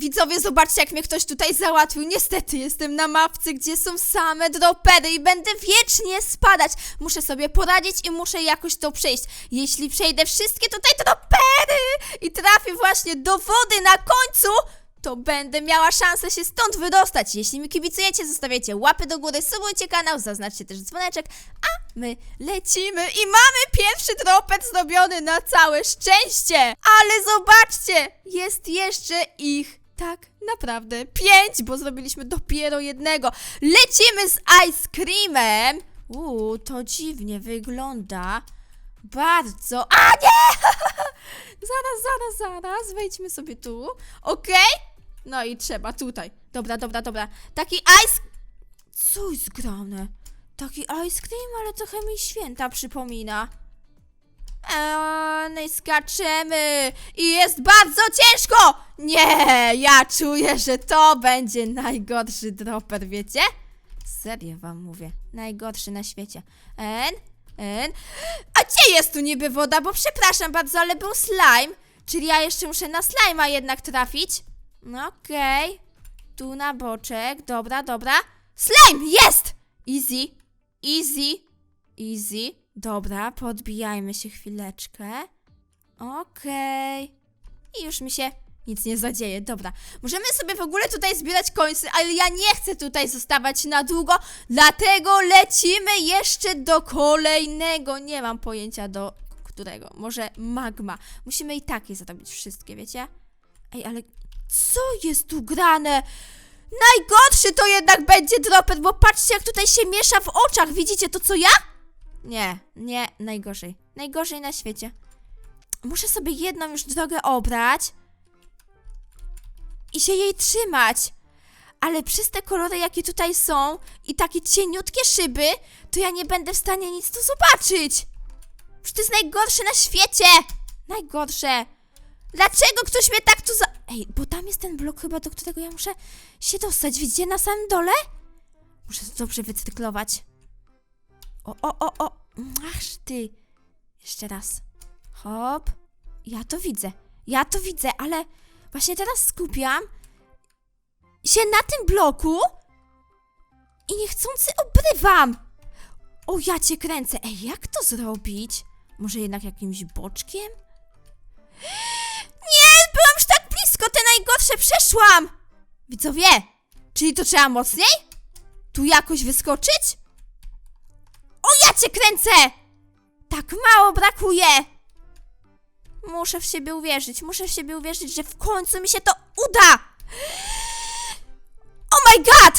Widzowie, zobaczcie, jak mnie ktoś tutaj załatwił. Niestety, jestem na mapce, gdzie są same dropery i będę wiecznie spadać. Muszę sobie poradzić i muszę jakoś to przejść. Jeśli przejdę wszystkie tutaj dropery i trafię właśnie do wody na końcu, to będę miała szansę się stąd wydostać. Jeśli mi kibicujecie, zostawiajcie łapy do góry, subujcie kanał, zaznaczcie też dzwoneczek, a my lecimy i mamy pierwszy dropet zrobiony na całe szczęście. Ale zobaczcie, jest jeszcze ich tak naprawdę pięć, bo zrobiliśmy dopiero jednego. Lecimy z ice creamem. Uuu, to dziwnie wygląda. Bardzo. A nie! zaraz, zaraz, zaraz. Wejdźmy sobie tu. Okej? No i trzeba tutaj. Dobra, dobra, dobra. Taki ice. Co jest grane? Taki ice cream, ale trochę mi święta przypomina. Eee, no i skaczemy i jest bardzo ciężko! Nie, ja czuję, że to będzie najgorszy dropper, wiecie? Serio wam mówię, najgorszy na świecie. En, en. A gdzie jest tu niby woda? Bo przepraszam bardzo, ale był slime. Czyli ja jeszcze muszę na slima jednak trafić? No okej. Tu na boczek, dobra, dobra. Slime, jest! Easy, easy, easy. Dobra, podbijajmy się chwileczkę. Okej. I już mi się nic nie zadzieje. Dobra, możemy sobie w ogóle tutaj zbierać końce, ale ja nie chcę tutaj zostawać na długo, dlatego lecimy jeszcze do kolejnego. Nie mam pojęcia do którego. Może magma. Musimy i tak je zrobić wszystkie, wiecie? Ej, ale co jest tu grane? Najgorszy to jednak będzie dropet, bo patrzcie jak tutaj się miesza w oczach. Widzicie to co ja? Nie, nie, najgorzej. Najgorzej na świecie. Muszę sobie jedną już drogę obrać i się jej trzymać. Ale przez te kolory, jakie tutaj są i takie cieniutkie szyby, to ja nie będę w stanie nic tu zobaczyć. Przecież to jest najgorsze na świecie. Najgorsze. Dlaczego ktoś mnie tak tu za... Ej, bo tam jest ten blok chyba, do którego ja muszę się dostać. Widzicie na samym dole? Muszę to dobrze wycyklować. O, o, o, o. Masz ty. Jeszcze raz. Hop. Ja to widzę. Ja to widzę, ale właśnie teraz skupiam się na tym bloku i niechcący obrywam. O, ja cię kręcę. Ej, jak to zrobić? Może jednak jakimś boczkiem? Nie, byłam już tak blisko, te najgorsze przeszłam. Widzowie, czyli to trzeba mocniej? Tu jakoś wyskoczyć? Ja cię kręcę! Tak mało brakuje! Muszę w siebie uwierzyć, muszę w siebie uwierzyć, że w końcu mi się to uda! Oh my god!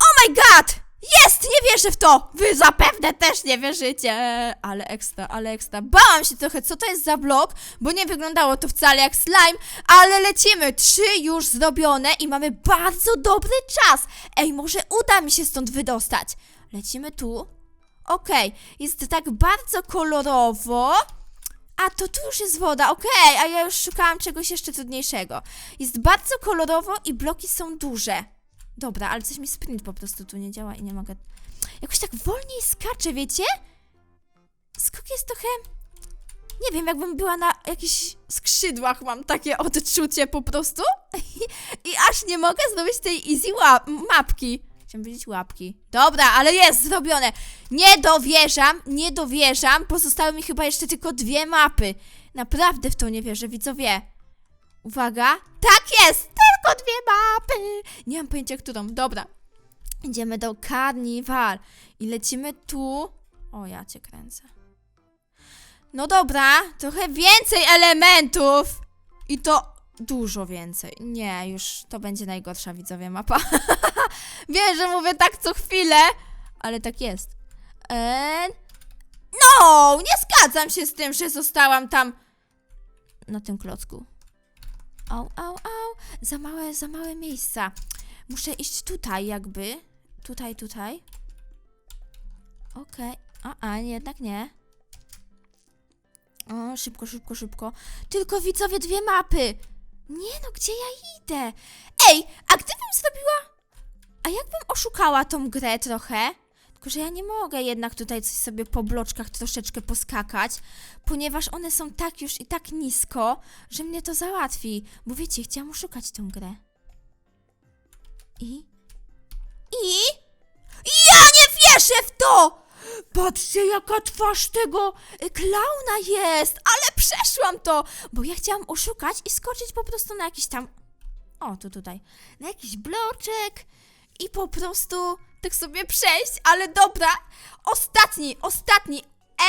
Oh my god! Jest! Nie wierzę w to! Wy zapewne też nie wierzycie! Ale ekstra, ale ekstra. Bałam się trochę, co to jest za blok, bo nie wyglądało to wcale jak slime, ale lecimy! Trzy już zrobione i mamy bardzo dobry czas! Ej, może uda mi się stąd wydostać. Lecimy tu. Okej, jest tak bardzo kolorowo. A, to tu już jest woda, okej, a ja już szukałam czegoś jeszcze trudniejszego. Jest bardzo kolorowo i bloki są duże. Dobra, ale coś mi sprint po prostu tu nie działa i nie mogę... Jakoś tak wolniej skaczę, wiecie? Skok jest trochę... Nie wiem, jakbym była na jakichś skrzydłach, mam takie odczucie po prostu. I aż nie mogę zrobić tej easy mapki. Chciałam powiedzieć łapki. Dobra, ale jest zrobione. Nie dowierzam, nie dowierzam. Pozostały mi chyba jeszcze tylko dwie mapy. Naprawdę w to nie wierzę, widzowie. Uwaga. Tak jest! Tylko dwie mapy! Nie mam pojęcia, którą. Dobra. Idziemy do Carnival. I lecimy tu. O, ja cię kręcę. No dobra, trochę więcej elementów. I to dużo więcej. Nie, już to będzie najgorsza widzowie mapa. Wiem, że mówię tak co chwilę, ale tak jest. No, nie zgadzam się z tym, że zostałam tam na tym klocku. Au, au, au. Za małe, za małe miejsca. Muszę iść tutaj jakby. Tutaj, tutaj. Okej. A, a, jednak nie. O, szybko, szybko, szybko. Tylko widzowie dwie mapy. Nie no, gdzie ja idę? Ej, a gdybym zrobiła... A jakbym oszukała tą grę trochę? Tylko, że ja nie mogę jednak tutaj coś sobie po bloczkach troszeczkę poskakać, ponieważ one są tak już i tak nisko, że mnie to załatwi. Bo wiecie, chciałam oszukać tą grę. I? I? Ja nie wierzę w to! Patrzcie, jaka twarz tego y, klauna jest! Ale przeszłam to! Bo ja chciałam oszukać i skoczyć po prostu na jakiś tam... O, tu tutaj. Na jakiś bloczek i po prostu tak sobie przejść, ale dobra. Ostatni, ostatni.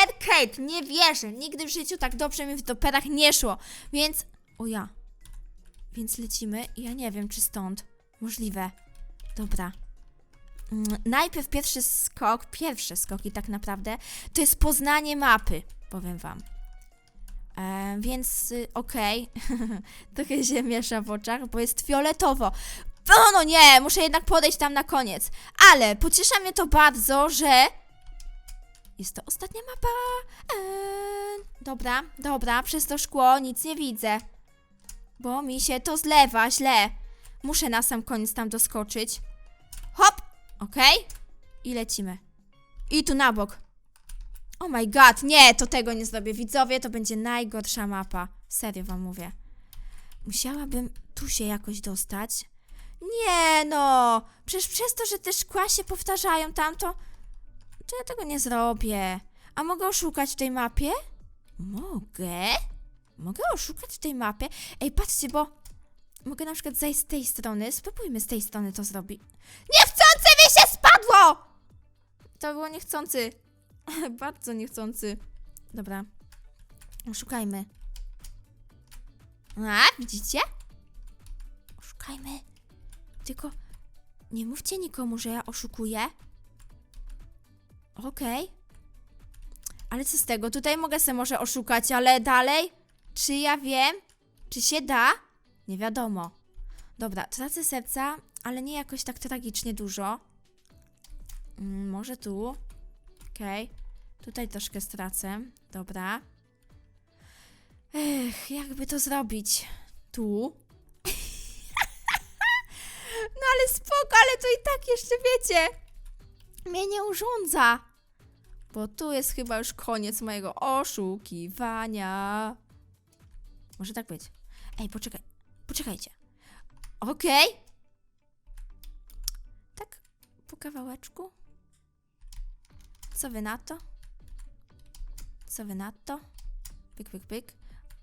Arcade, nie wierzę. Nigdy w życiu tak dobrze mi w doperach nie szło. Więc... O ja. Więc lecimy. Ja nie wiem, czy stąd. Możliwe. Dobra. Mm, Najpierw pierwszy skok, pierwsze skoki tak naprawdę, to jest poznanie mapy, powiem wam. E, więc y, okej, trochę się miesza w oczach, bo jest fioletowo. No, no nie, muszę jednak podejść tam na koniec. Ale pociesza mnie to bardzo, że jest to ostatnia mapa. Eee, dobra, dobra, przez to szkło nic nie widzę. Bo mi się to zlewa źle. Muszę na sam koniec tam doskoczyć. Hop! Okej. I lecimy. I tu na bok. Oh my god, nie, to tego nie zrobię. Widzowie, to będzie najgorsza mapa. Serio wam mówię. Musiałabym tu się jakoś dostać. Nie no, przecież przez to, że te szkła się powtarzają tamto, to ja tego nie zrobię. A mogę oszukać w tej mapie? Mogę? Mogę oszukać w tej mapie? Ej, patrzcie, bo mogę na przykład zejść z tej strony. Spróbujmy z tej strony to zrobić. Niechcący mi się spadło! To było niechcący. Bardzo niechcący. Dobra. Oszukajmy. A, widzicie? Oszukajmy. Tylko nie mówcie nikomu, że ja oszukuję. Okej. Ale co z tego? Tutaj mogę se może oszukać, ale dalej? Czy ja wiem? Czy się da? Nie wiadomo. Dobra, tracę serca, ale nie jakoś tak tragicznie dużo. Mm, może tu. Okej. Tutaj troszkę stracę. Dobra. Ech, jakby to zrobić? Tu. no ale spoko, ale to i tak jeszcze wiecie. Mnie nie urządza. Bo tu jest chyba już koniec mojego oszukiwania. Może tak być. Ej, poczekaj. Poczekajcie. Okej. Tak, po kawałeczku. Co wy na to? Co wy na to? Pyk, pyk, pyk.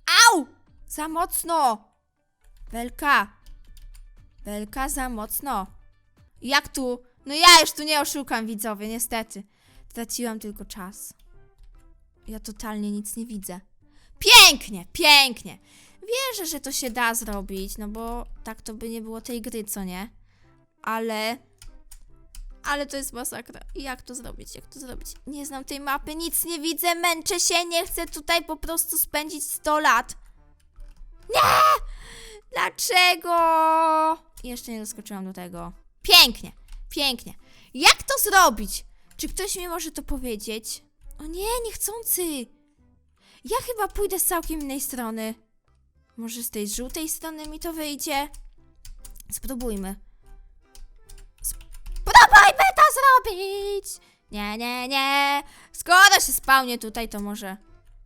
Au! Za mocno! Belka. Belka za mocno. Jak tu? No ja już tu nie oszukam, widzowie, niestety. Traciłam tylko czas. Ja totalnie nic nie widzę. Pięknie, pięknie. Wierzę, że to się da zrobić, no bo tak to by nie było tej gry, co nie? Ale... Ale to jest masakra. Jak to zrobić? Jak to zrobić? Nie znam tej mapy, nic nie widzę, męczę się, nie chcę tutaj po prostu spędzić 100 lat. Nie! Dlaczego? Jeszcze nie doskoczyłam do tego. Pięknie, pięknie. Jak to zrobić? Czy ktoś mi może to powiedzieć? O nie, niechcący. Ja chyba pójdę z całkiem innej strony. Może z tej żółtej strony mi to wyjdzie? Spróbujmy. Spróbujmy zrobić! Nie, nie, nie. Skoro się spełnię tutaj, to może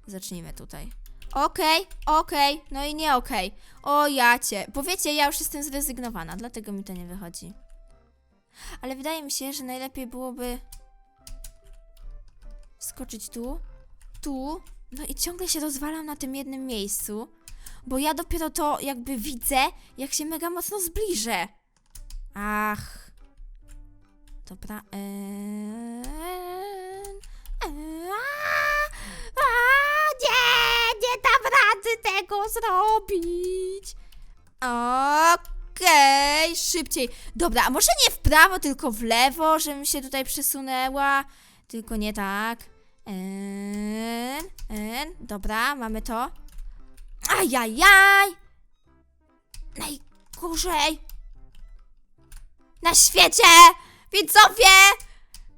zacznijmy tutaj. Okej, okej, no i nie okej. O jacie. Bo wiecie, ja już jestem zrezygnowana, dlatego mi to nie wychodzi. Ale wydaje mi się, że najlepiej byłoby skoczyć tu, tu, no i ciągle się rozwalam na tym jednym miejscu, bo ja dopiero to jakby widzę, jak się mega mocno zbliżę. Ach. Dobra. Nie, nie dam rady tego zrobić. Okej, szybciej. Dobra, a może nie w prawo, tylko w lewo, żebym się tutaj przesunęła. Tylko nie tak. En, en, dobra, mamy to. Ajajaj! Najgorzej! Na świecie! Widzowie!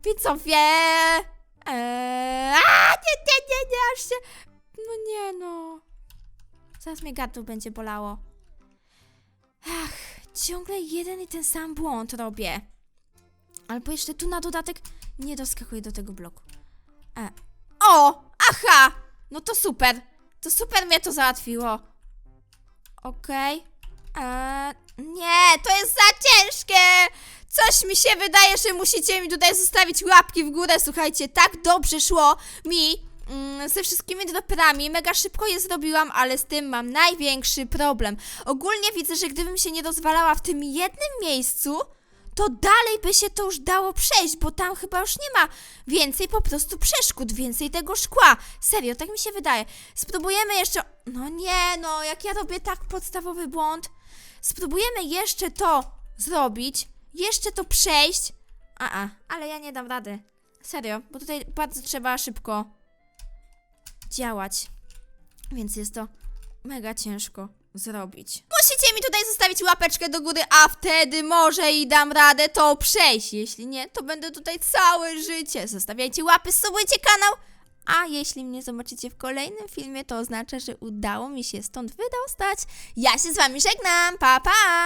Widzowie! Eee, a, nie, nie, nie, nie, aż się... No nie no. Zaraz mnie gardło będzie bolało. Ach, ciągle jeden i ten sam błąd robię. Albo jeszcze tu na dodatek nie doskakuję do tego bloku. E. O! Aha! No to super! To super mnie to załatwiło. Okej. Eee, nie, to jest za ciężkie! Coś mi się wydaje, że musicie mi tutaj zostawić łapki w górę. Słuchajcie, tak dobrze szło mi mm, ze wszystkimi droperami. Mega szybko je zrobiłam, ale z tym mam największy problem. Ogólnie widzę, że gdybym się nie rozwalała w tym jednym miejscu, to dalej by się to już dało przejść, bo tam chyba już nie ma więcej po prostu przeszkód, więcej tego szkła. Serio, tak mi się wydaje. Spróbujemy jeszcze. No nie, no, jak ja robię tak podstawowy błąd. Spróbujemy jeszcze to zrobić, jeszcze to przejść. A, a, ale ja nie dam rady. Serio, bo tutaj bardzo trzeba szybko działać. Więc jest to mega ciężko zrobić. Musicie mi tutaj zostawić łapeczkę do góry, a wtedy może i dam radę to przejść. Jeśli nie, to będę tutaj całe życie. Zostawiajcie łapy, subujcie kanał. A jeśli mnie zobaczycie w kolejnym filmie, to oznacza, że udało mi się stąd wydostać. Ja się z wami żegnam. Pa, pa!